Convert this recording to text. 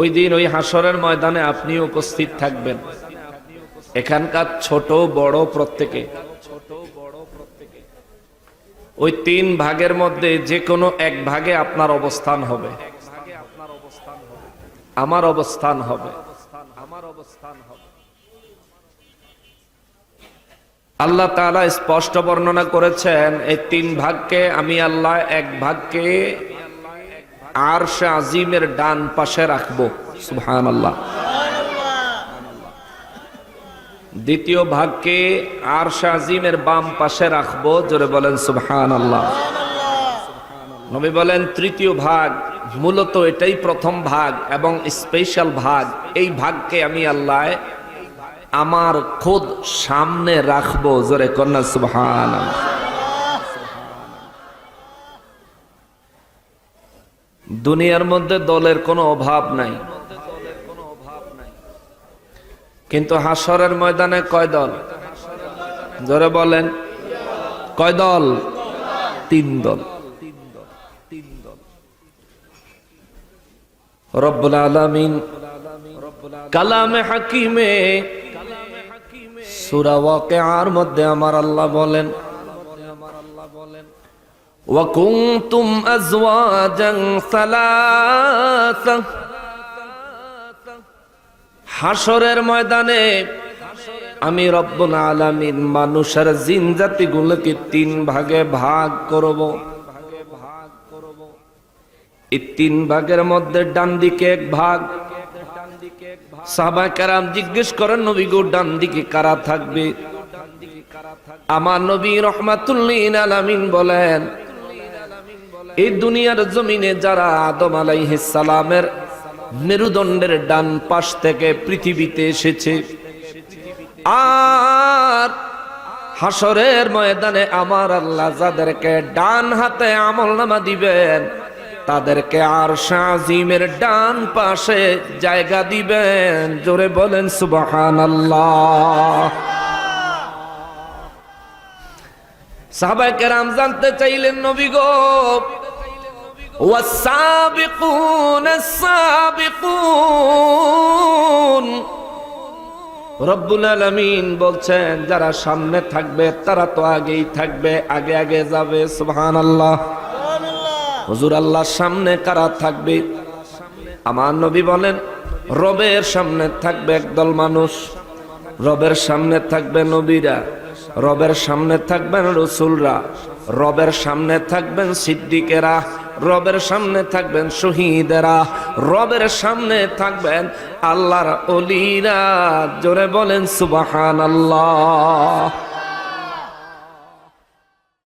ওই দিন ওই হাসরের ময়দানে আপনি উপস্থিত থাকবেন। এখানকার ছোট, বড় প্রত্যেকে। ওই তিন ভাগের মধ্যে যে কোনো এক ভাগে আপনার অবস্থান হবে। আমার অবস্থান হবে। আল্লাহ স্পষ্ট বর্ণনা করেছেন, এই তিন ভাগকে আমি আল্লাহ এক ভাগকে আরশ আজিমের ডান পাশে রাখব। সুবহান আল্লাহ দ্বিতীয় ভাগকে আরশ আজিমের বাম পাশে রাখব, জোরে বলেন সুবহান আল্লাহ নবী বলেন, তৃতীয় ভাগ মূলত এটাই প্রথম ভাগ এবং স্পেশাল ভাগ। এই ভাগকে আমি আল্লাহ আমার খোদ সামনে রাখব, জোরে কন্যা সুবহান আল্লাহ। দুনিয়ার মধ্যে দলের কোনো অভাব নাই। কিন্তু হাসরের ময়দানে কয় দল? জোরে বলেন। কয় দল? তিন দল। রব্বুল আলামিন কালামে হাকিমে সূরা ওয়াকিআর মধ্যে আমার আল্লাহ বলেন وكنتم أزواجا ثلاثة হাসরের ময়দানে আমি রব্বুল আলামিন মানুষের জিন জাতিগুলোকে তিন ভাগে ভাগ করব এই তিন ভাগের মধ্যে ডান দিকে এক ভাগ সাহাবা কারাম জিজ্ঞেস করেন নবী গো ডান দিকে কারা থাকবে আমার নবী রহমাতুল্লিন আলামিন বলেন এই দুনিয়ার জমিনে যারা আদম সালামের মেরুদণ্ডের ডান পাশ থেকে পৃথিবীতে এসেছে, আর হাসরের ময়দানে আমার আল্লাহ যাদেরকে ডান হাতে আমল নামা দিবেন, তাদেরকে আর শাহিমের ডান পাশে জায়গা দিবেন। জোরে বলেন সুবাহান আল্লাহ সাহাবাই কেরাম জানতে চাইলেন, নবী গো والسابقون السابقون রব্বুল আলামিন বলছেন যারা সামনে থাকবে তারা তো আগেই থাকবে আগে আগে যাবে সুবহানাল্লাহ হুজুর আল্লাহর সামনে কারা থাকবে আমার নবী বলেন রবের সামনে থাকবে একদল মানুষ রবের সামনে থাকবে নবীরা রবের সামনে থাকবেন রসুলরা রবের সামনে থাকবেন সিদ্দিকেরা রবের সামনে থাকবেন শহীদেরা রবের সামনে থাকবেন আল্লাহর অলিরা। জোরে বলেন সুবাহান আল্লাহ